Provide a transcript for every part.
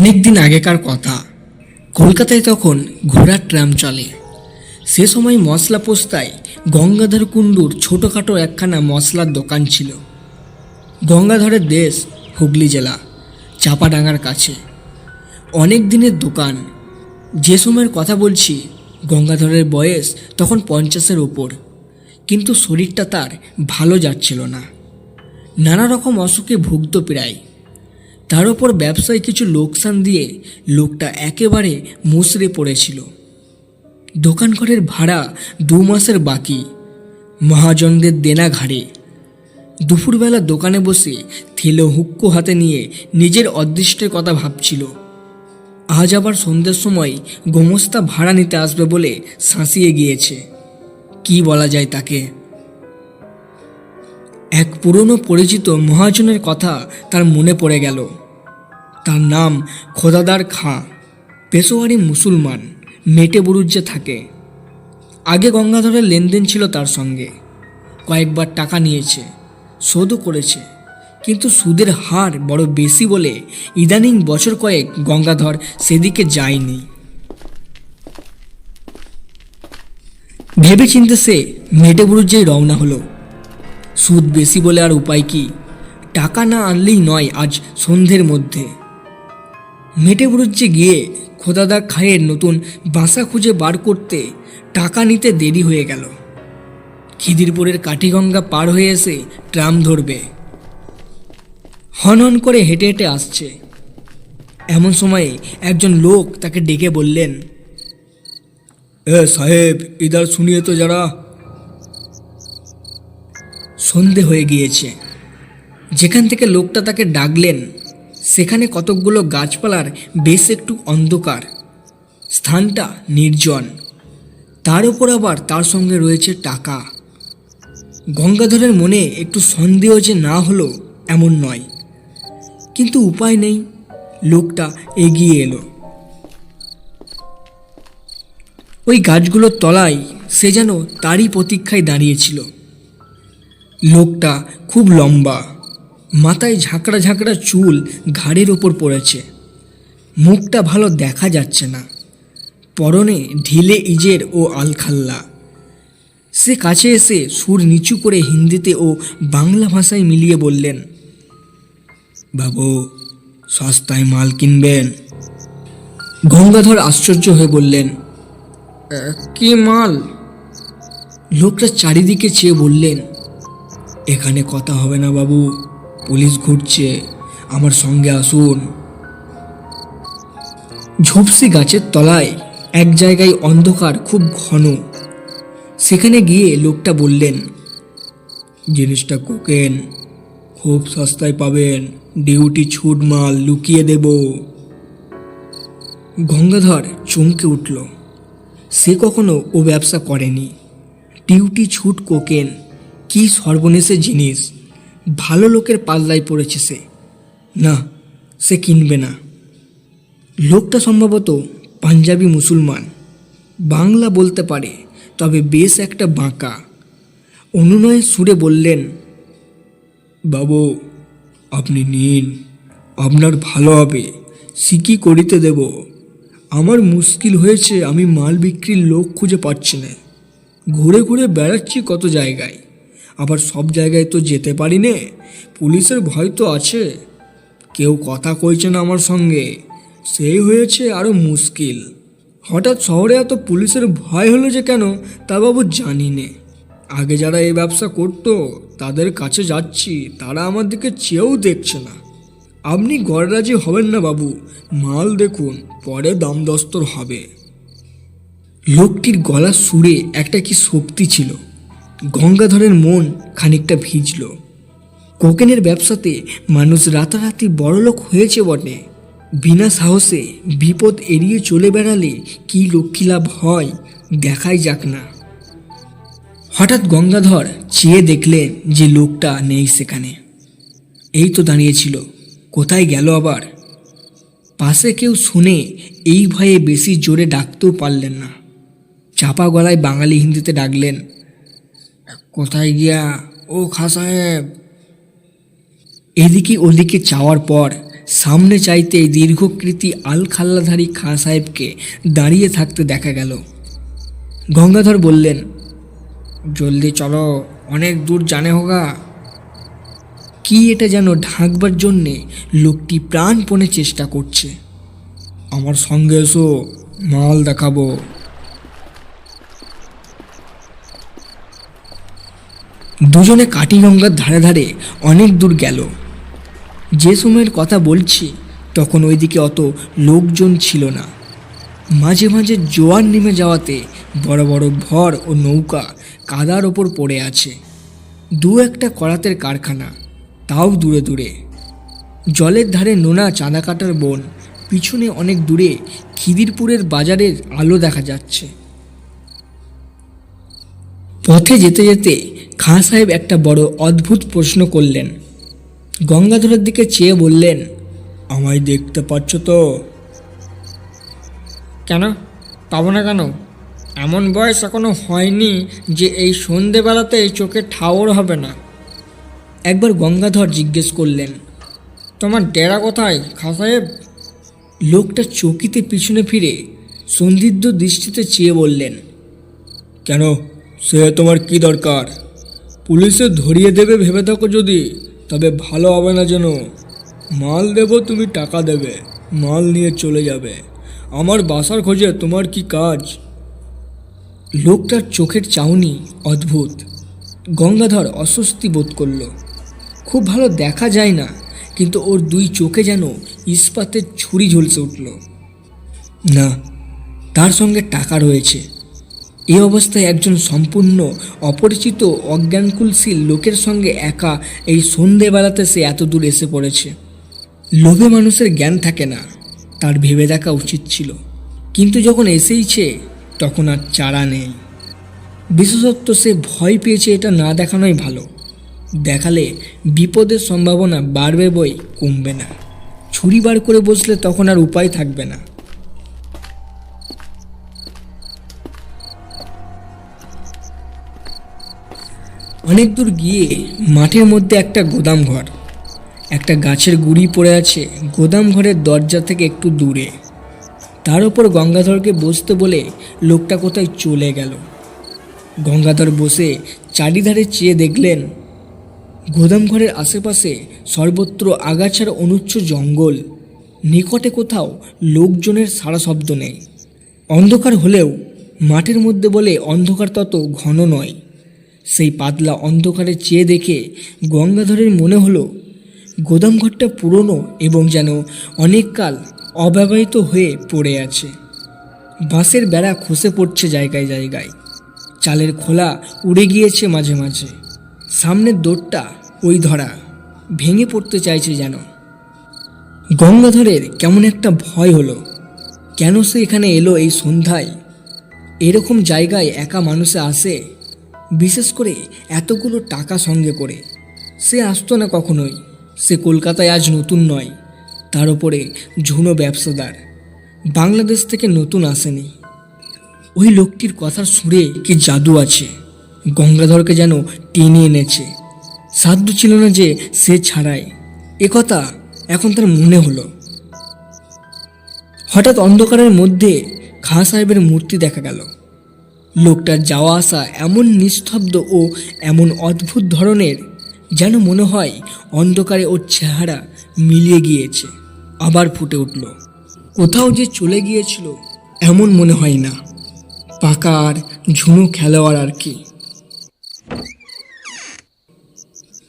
অনেক দিন আগেকার কথা। কলকাতায় তখন ঘোড়ার ট্রাম চলে। সে সময় মশলা পোস্তায় গঙ্গাধর কুণ্ডুর ছোটোখাটো একখানা মশলার দোকান ছিল। গঙ্গাধরের দেশ হুগলি জেলা, চাপাডাঙ্গার কাছে। অনেক দিনের দোকান। যে সময়ের কথা বলছি, গঙ্গাধরের বয়স তখন পঞ্চাশের ওপর কিন্তু শরীরটা তার ভালো যাচ্ছিল না। নানা রকম অসুখে ভুগত প্রায়। তার ওপর ব্যবসায় কিছু লোকসান দিয়ে লোকটা একেবারে মুসড়ে পড়েছিল। দোকান ঘরের ভাড়া দু মাসের বাকি। মহাজনদের দেনা ঘাড়ে। দুপুরবেলা দোকানে বসে থেলো হুক্কো হাতে নিয়ে নিজের অদৃষ্টের কথা ভাবছিল। আজ আবার সন্ধ্যের সময় গোমস্তা ভাড়া নিতে আসবে বলে শাঁসিয়ে গিয়েছে। কি বলা যায় তাকে? এক পুরনো পরিচিত মহাজনের কথা তার মনে পড়ে গেল। তার নাম খোদাদার খাঁ। পেশোয়ারি মুসলমান। মেটে বুরুজ্জে থাকে। আগে গঙ্গাধরের লেনদেন ছিল তার সঙ্গে। কয়েকবার টাকা নিয়েছে, শোধও করেছে। কিন্তু সুদের হার বড় বেশি বলে ইদানিং বছর কয়েক গঙ্গাধর সেদিকে যায়নি। ভেবে চিনতে সে মেটে বুরুজ্জেই রওনা হলো। সুদ বেশি বলে আর উপায় কি? টাকা না আনলেই নয় আজ সন্ধ্যের মধ্যে। মেটে বুরুজ্জে গিয়ে খোদাদা খায়ের নতুন বাসা খুঁজে বার করতে টাকা নিতে দেরি হয়ে গেল। খিদিরপুরের কাঠিগঙ্গা পার হয়ে এসে ট্রাম ধরবে। হন হন করে হেঁটে হেঁটে আসছে। এমন সময়ে একজন লোক তাকে ডেকে বললেন, এ সাহেব ইদার শুনিয়ে তো যারা? সন্ধে হয়ে গিয়েছে। যেখান থেকে লোকটা তাকে ডাকলেন, সেখানে কতকগুলো গাছপালার বেশ একটু অন্ধকার। স্থানটা নির্জন। তার উপর আবার তার সঙ্গে রয়েছে টাকা। গঙ্গাধরের মনে একটু সন্দেহ যে না হলো এমন নয়। কিন্তু উপায় নেই, লোকটা এগিয়ে এলো। ওই গাছগুলোর তলায় সে যেন তারই প্রতীক্ষায় দাঁড়িয়েছিল। লোকটা খুব লম্বা। মাথায় ঝাঁকড়া ঝাঁকড়া চুল ঘাড়ের ওপর পড়েছে। মুখটা ভালো দেখা যাচ্ছে না। পরনে ঢিলে ইজের ও আলখাল্লা। সে কাছে এসে সুর নিচু করে হিন্দিতে ও বাংলা ভাষায় মিলিয়ে বললেন বাবু সস্তায় মাল কিনবেন? গঙ্গাধর আশ্চর্য হয়ে বললেন "আহ, কি মাল? লোকটা চারিদিকে চেয়ে বললেন এখানে কথা হবে না বাবু। পুলিশ ঘুরছে। আমার সঙ্গে আসুন। ঝোপসি গাছের তলায় এক জায়গায় অন্ধকার, খুব ঘন। সেখানে গিয়ে লোকটা বললেন, জিনিসটা কোকেন। খুব সস্তায় পাবেন। ডিউটি ছুট মাল লুকিয়ে দেব। গঙ্গাধর চমকে উঠল। সে কখনো ও ব্যবসা করেনি। ডিউটি ছুট কোকেন। কি সর্বনেশে জিনিস? ভালো লোকের পাল্লায় পড়েছে সে। না, সে কিনবে না। লোকটা সম্ভবত পাঞ্জাবি মুসলমান। বাংলা বলতে পারে, তবে বেশ একটা বাঁকা। অনুনয়ে সুরে বললেন, বাবু, আপনি নিন, আপনার ভালো হবে। সিকি করিতে দেব? আমার মুশকিল হয়েছে, আমি মাল বিক্রির লোক খুঁজে পাচ্ছি না। ঘুরে ঘুরে বেড়াচ্ছি কত জায়গায়। আবার সব জায়গায় তো যেতে পারি নে পুলিশের ভয় তো আছে। কেউ কথা কইছে না আমার সঙ্গে। সেই হয়েছে আরও মুশকিল। হঠাৎ শহরে এত পুলিশের ভয় হলো যে কেন, তা বাবু জানি নে আগে যারা এই ব্যবসা করতো, তাদের কাছে যাচ্ছি, তারা আমার দিকে চেয়েও দেখছে না। আপনি গড়রাজি হবেন না বাবু। মাল দেখুন, পরে দাম দস্তর হবে। লোকটির গলার সুরে একটা কি শক্তি ছিল। গঙ্গাধরের মন খানিকটা ভিজল। কোকেনের ব্যবসাতে মানুষ রাতারাতি বড়লোক হয়েছে বটে। বিনা সাহসে বিপদ এড়িয়ে চলে বেড়ালে কি লক্ষ্মী লাভ হয় দেখাই যাক না। হঠাৎ গঙ্গাধর চেয়ে দেখলেন যে লোকটা নেই সেখানে। এই তো দাঁড়িয়েছিল, কোথায় গেল আবার? পাশে কেউ শুনে এই ভয়ে বেশি জোরে ডাকতেও পারলেন না। চাপা গলায় বাঙালি হিন্দিতে ডাকলেন কোথায় গিয়া? ও খা সাহেব। এদিকে ওদিকে চাওয়ার পর সামনে চাইতে দীর্ঘকৃতি আল খাল্লাধারী খাঁ সাহেবকে দাঁড়িয়ে থাকতে দেখা গেল। গঙ্গাধর বললেন, জলদি চলো, অনেক দূর জানে হোগা কি এটা যেন ঢাকবার জন্যে লোকটি প্রাণপণে চেষ্টা করছে। আমার সঙ্গে এসো, মাল দেখাবো। দুজনে কাটিগঙ্গার ধারে ধারে অনেক দূর গেল। যে সময়ের কথা বলছি, তখন ওইদিকে অত লোকজন ছিল না। মাঝে মাঝে জোয়ার নেমে যাওয়াতে বড় বড় ভর ও নৌকা কাদার ওপর পড়ে আছে। দু একটা করাতের কারখানা, তাও দূরে দূরে। জলের ধারে নোনা চাঁদা কাটার বন, পিছনে অনেক দূরে খিদিরপুরের বাজারের আলো দেখা যাচ্ছে। পথে যেতে যেতে খাঁ সাহেব একটা বড় অদ্ভুত প্রশ্ন করলেন। গঙ্গাধরের দিকে চেয়ে বললেন আমায় দেখতে পাচ্ছ তো? কেন? পাবো না কেন? এমন বয়স এখনও হয়নি যে এই সন্ধেবেলাতে এই চোখে ঠাওর হবে না। একবার গঙ্গাধর জিজ্ঞেস করলেন তোমার ডেরা কোথায় খা সাহেব? লোকটা চকিতে পিছনে ফিরে সন্দিগ্ধ দৃষ্টিতে চেয়ে বললেন কেন? সে তোমার কি দরকার? পুলিশে ধরিয়ে দেবে, ভেবে থাকো যদি। তবে ভালো হবে না যেন। মাল দেব, তুমি টাকা দেবে। মাল নিয়ে চলে যাবে। আমার বাসার খোঁজে তোমার কি কাজ? লোকটার চোখের চাউনি অদ্ভুত। গঙ্গাধর অস্বস্তি বোধ করল। খুব ভালো দেখা যায় না, কিন্তু ওর দুই চোখে যেন ইস্পাতের ছুরি ঝলসে উঠল। না, তার সঙ্গে টাকা রয়েছে। এই অবস্থায় একজন সম্পূর্ণ অপরিচিত অজ্ঞানকুলশীল লোকের সঙ্গে একা এই সন্ধেবেলাতে সে এত দূর এসে পড়েছে। লোভে মানুষের জ্ঞান থাকে না, তার ভেবে দেখা উচিত ছিল। কিন্তু যখন এসেইছে, তখন আর চারা নেই। বিশেষত্ব সে ভয় পেয়েছে এটা না দেখানোই ভালো। দেখালে বিপদের সম্ভাবনা বাড়বে বই কমবে না। ছুরি বার করে বসলে তখন আর উপায় থাকবে না। অনেক দূর গিয়ে মাঠের মধ্যে একটা গোদাম ঘর। একটা গাছের গুড়ি পড়ে আছে গোদাম ঘরের দরজা থেকে একটু দূরে। তার উপর গঙ্গাধরকে বসতে বলে লোকটা কোথায় চলে গেল। গঙ্গাধর বসে চারিধারে চেয়ে দেখলেন, গোদাম ঘরের আশেপাশে সর্বত্র আগাছার অনুচ্চ জঙ্গল। নিকটে কোথাও লোকজনের সারা শব্দ নেই। অন্ধকার হলেও মাঠের মধ্যে বলে অন্ধকার তত ঘন নয়। সেই পাতলা অন্ধকারে চেয়ে দেখে গঙ্গাধরের মনে হলো গোদামঘরটা পুরনো এবং যেন অনেককাল অব্যবহৃত হয়ে পড়ে আছে। বাঁশের বেড়া খসে পড়ছে জায়গায় জায়গায়। চালের খোলা উড়ে গিয়েছে মাঝে মাঝে। সামনের দৌড়টা ওই ধরা ভেঙে পড়তে চাইছে যেন। গঙ্গাধরের কেমন একটা ভয় হলো, কেন সে এখানে এলো এই সন্ধ্যায়? এরকম জায়গায় একা মানুষে আসে বিশেষ করে এতগুলো টাকা সঙ্গে করে। সে আসতো না কখনোই। সে কলকাতায় আজ নতুন নয়। তার উপরে ঝুনো ব্যবসাদার। বাংলাদেশ থেকে নতুন আসেনি। ওই লোকটির কথার সুরে কি জাদু আছে? গঙ্গাধরকে যেন টেনে এনেছে। সাধ্য ছিল না যে সে ছাড়ায়। একথা এখন তার মনে হলো। হঠাৎ অন্ধকারের মধ্যে খাঁ সাহেবের মূর্তি দেখা গেল। লোকটার যাওয়া আসা এমন নিস্তব্ধ ও এমন অদ্ভুত ধরনের যেন মনে হয় অন্ধকারে ওর চেহারা মিলিয়ে গিয়েছে। আবার ফুটে উঠল। কোথাও যে চলে গিয়েছিল এমন মনে হয় না। পাকা আর ঝুনু খেলোয়াড় আর কি।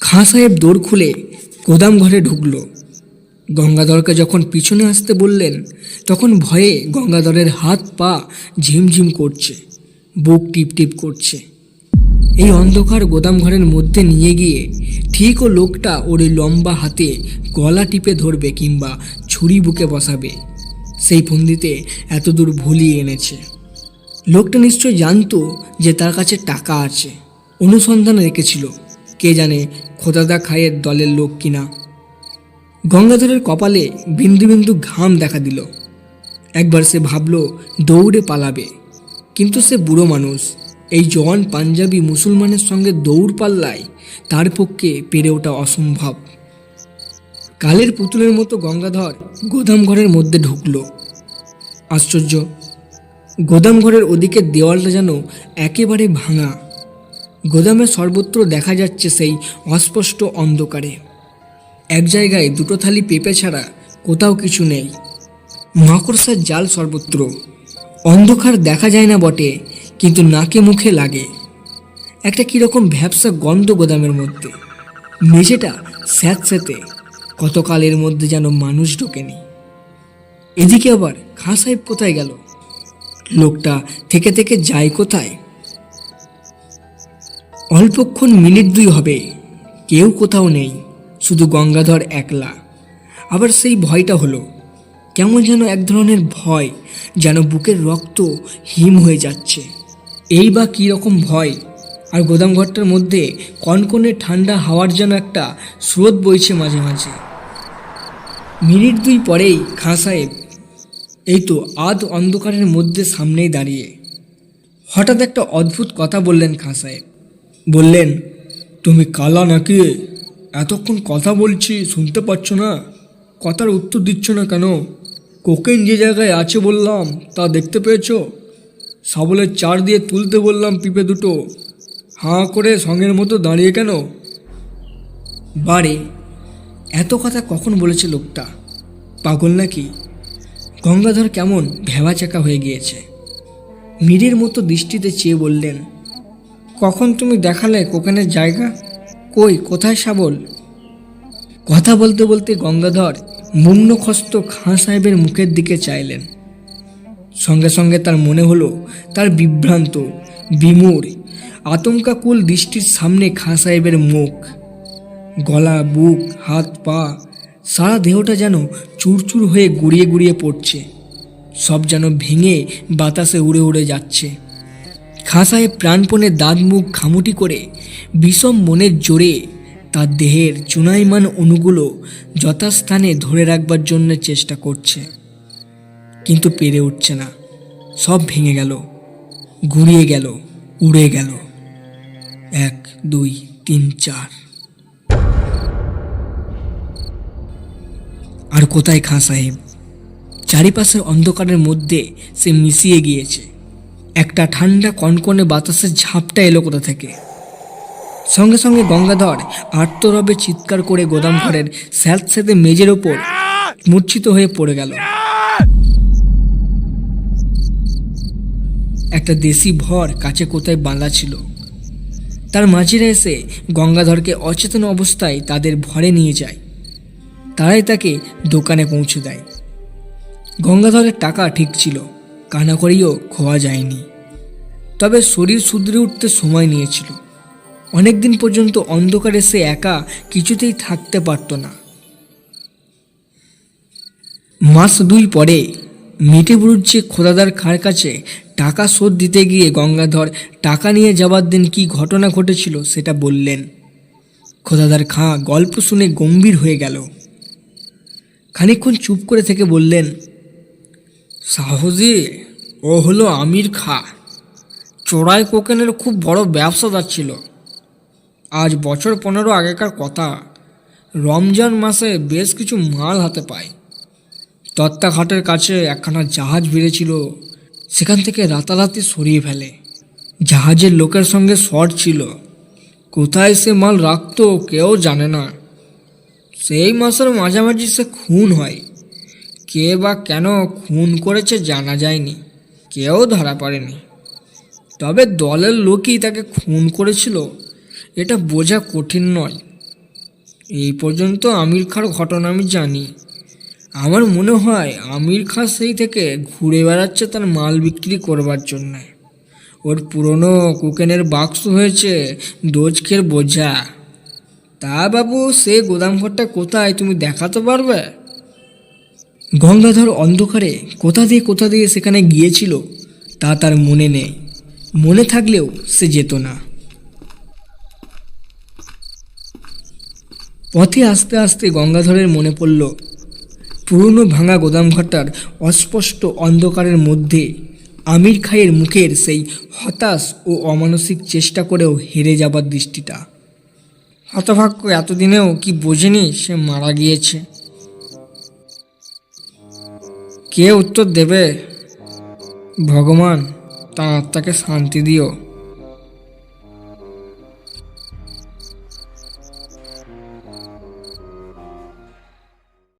খাঁ সাহেব দৌড় খুলে গোদাম ঘরে ঢুকল। গঙ্গাধরকে যখন পিছনে আসতে বললেন, তখন ভয়ে গঙ্গাধরের হাত পা ঝিমঝিম করছে। বুক টিপ টিপ করছে। এই অন্ধকার গোদাম ঘরের মধ্যে নিয়ে গিয়ে ঠিক ও লোকটা ওর লম্বা হাতে গলা টিপে ধরবে কিংবা ছুরি বুকে বসাবে। সেই ফন্দিতে এত দূর ভুলিয়ে এনেছে। লোকটা নিশ্চয় জানতো যে তার কাছে টাকা আছে। অনুসন্ধান রেখেছিল কে জানে খোদাদা খায়ের দলের লোক কিনা। গঙ্গাধরের কপালে বিন্দু বিন্দু ঘাম দেখা দিল। একবার সে ভাবল দৌড়ে পালাবে। কিন্তু সে বুড়ো মানুষ। এই জওয়ান পাঞ্জাবি মুসলমানের সঙ্গে দৌড় পাল্লায় তার পক্ষে পেরে ওঠা অসম্ভব। কালের পুতুলের মতো গঙ্গাধর গোদাম ঘরের মধ্যে ঢুকল। আশ্চর্য, গোদাম ঘরের ওদিকে দেওয়ালটা যেন একেবারে ভাঙা। গোদামে সর্বত্র দেখা যাচ্ছে সেই অস্পষ্ট অন্ধকারে। এক জায়গায় দুটো থালি পেঁপে ছাড়া কোথাও কিছু নেই। মাকড়সার জাল সর্বত্র। অন্ধকার দেখা যায় না বটে, কিন্তু নাকে মুখে লাগে। একটা কীরকম ভ্যাবসা গন্ধ গোদামের মধ্যে। মেঝেটা স্যাঁতস্যাঁতে কতকালের মধ্যে যেন মানুষ ঢোকেনি। এদিকে আবার খাঁ সাহেব কোথায় গেল? লোকটা থেকে থেকে যায় কোথায়? অল্পক্ষণ মিনিট দুই হবে, কেউ কোথাও নেই, শুধু গঙ্গাধর একলা। আবার সেই ভয়টা হলো। কেমন যেন এক ধরনের ভয়, যেন বুকের রক্ত হিম হয়ে যাচ্ছে। এই বা কী রকম ভয়? আর গোদামঘরটার মধ্যে কনকনে ঠান্ডা হাওয়ার যেন একটা স্রোত বইছে মাঝে মাঝে। মিনিট দুই পরেই খাঁ সাহেব এই তো আধ অন্ধকারের মধ্যে সামনেই দাঁড়িয়ে। হঠাৎ একটা অদ্ভুত কথা বললেন খাঁ সাহেব। বললেন, তুমি কালা নাকি? এতক্ষণ কথা বলছি, শুনতে পাচ্ছ না? কথার উত্তর দিচ্ছ না কেন? কোকেন যে জায়গায় আছে বললাম, তা দেখতে পেয়েছ? সাবলের চার দিয়ে তুলতে বললাম পিপে দুটো। হাঁ করে সঙ্গের মতো দাঁড়িয়ে কেন? বারে, এত কথা কখন বলেছে লোকটা? পাগল নাকি? গঙ্গাধর কেমন ভেবাচাকা হয়ে গিয়েছে। মিরির মতো দৃষ্টিতে চেয়ে বললেন, কখন তুমি দেখালে কোকেনের জায়গা? কই, কোথায় শাবল কথা বলতে বলতে গঙ্গাধর মুন্নখস্ত খাঁ সাহেবের মুখের দিকে চাইলেন। সঙ্গে সঙ্গে তার মনে হলো, তার বিভ্রান্ত, বিমূর, আতঙ্কাকুল দৃষ্টির সামনে খাঁ সাহেবের মুখ। গলা, বুক, হাত, পা, সারা দেহটা যেন চুরচুর হয়ে গুড়িয়ে গুড়িয়ে পড়ছে। সব যেন ভেঙে বাতাসে উড়ে উড়ে যাচ্ছে। খাঁ সাহেব প্রাণপণে দাঁত মুখ খামুটি করে বিষম মনের জোরে তার দেহের চুনাইমান অণুগুলো যথাস্থানে ধরে রাখবার জন্য চেষ্টা করছে। কিন্তু পেরে উঠছে না। সব ভেঙে গেল ঘুরিয়ে গেল, উড়ে গেল। এক, দুই, তিন, চার। আর কোথায় খাঁ সাহেব? চারিপাশের অন্ধকারের মধ্যে সে মিশিয়ে গিয়েছে। একটা ঠান্ডা কনকনে বাতাসের ঝাপটা এলো কোথা থেকে? সঙ্গে সঙ্গে গঙ্গাধর আর্তরবে চিৎকার করে গোদাম ঘরের স্যাঁতস্যাঁতে মেজের ওপর মূর্ছিত হয়ে পড়ে গেল। একটা দেশি ভর কাছে কোথায় বাঁধা ছিল। তার মাঝিরা এসে গঙ্গাধরকে অচেতন অবস্থায় তাদের ভরে নিয়ে যায়। তারাই তাকে দোকানে পৌঁছে দেয়। গঙ্গাধরের টাকা ঠিক ছিল, কানা কানাকড়িও খোয়া যায়নি। তবে শরীর শুধরে উঠতে সময় নিয়েছিল। অনেক দিন পর্যন্ত অন্ধকারে সে একা কিছুতেই থাকতে পারত না। মাস দুই পরে মিটে বুড়ুচ্ছে খোদাদার খাঁর কাছে টাকা শোধ দিতে গিয়ে গঙ্গাধর টাকা নিয়ে যাবার দিন কি ঘটনা ঘটেছিল সেটা বললেন। খোদাদার খাঁ গল্প শুনে গম্ভীর হয়ে গেল। খানিকক্ষণ চুপ করে থেকে বললেন সাহজি ও হলো আমির খা। চোরাই কোকেনের খুব বড় ব্যবসাদার ছিল। আজ বছর পনেরো আগেকার কথা। রমজান মাসে বেশ কিছু মাল হাতে পায়। তত্ত্বাঘাটের কাছে একখানা জাহাজ ভিড়েছিল। সেখান থেকে রাতারাতি সরিয়ে ফেলে। জাহাজের লোকের সঙ্গে শর্ট ছিল। কোথায় সে মাল রাখতো কেউ জানে না। সেই মাসের মাঝামাঝি সে খুন হয়। কে বা কেন খুন করেছে জানা যায়নি। কেউ ধরা পড়েনি। তবে দলের লোকই তাকে খুন করেছিল। এটা বোঝা কঠিন নয়। এই পর্যন্ত আমির খাঁর ঘটনা আমি জানি। আমার মনে হয় আমির খাঁ সেই থেকে ঘুরে বেড়াচ্ছে তার মাল বিক্রি করবার জন্যে। ওর পুরনো কুকেনের বাক্স হয়েছে দোজকের বোঝা। তা বাবু, সে গোদামঘরটা কোথায় তুমি দেখাতে পারবে? গঙ্গাধর অন্ধকারে কোথা দিয়ে কোথা দিয়ে সেখানে গিয়েছিল তা তার মনে নেই। মনে থাকলেও সে যেত না। পথে আস্তে আস্তে গঙ্গাধরের মনে পড়ল, পুরনো ভাঙা গোদামঘাটার অস্পষ্ট অন্ধকারের মধ্যে আমির খাইয়ের মুখের সেই হতাশ ও অমানসিক চেষ্টা করেও হেরে যাবার দৃষ্টিটা। হতভাগ্য এতদিনেও কি বোঝেনি সে মারা গিয়েছে। কে উত্তর দেবে? ভগবান তার আত্মাকে শান্তি দিও।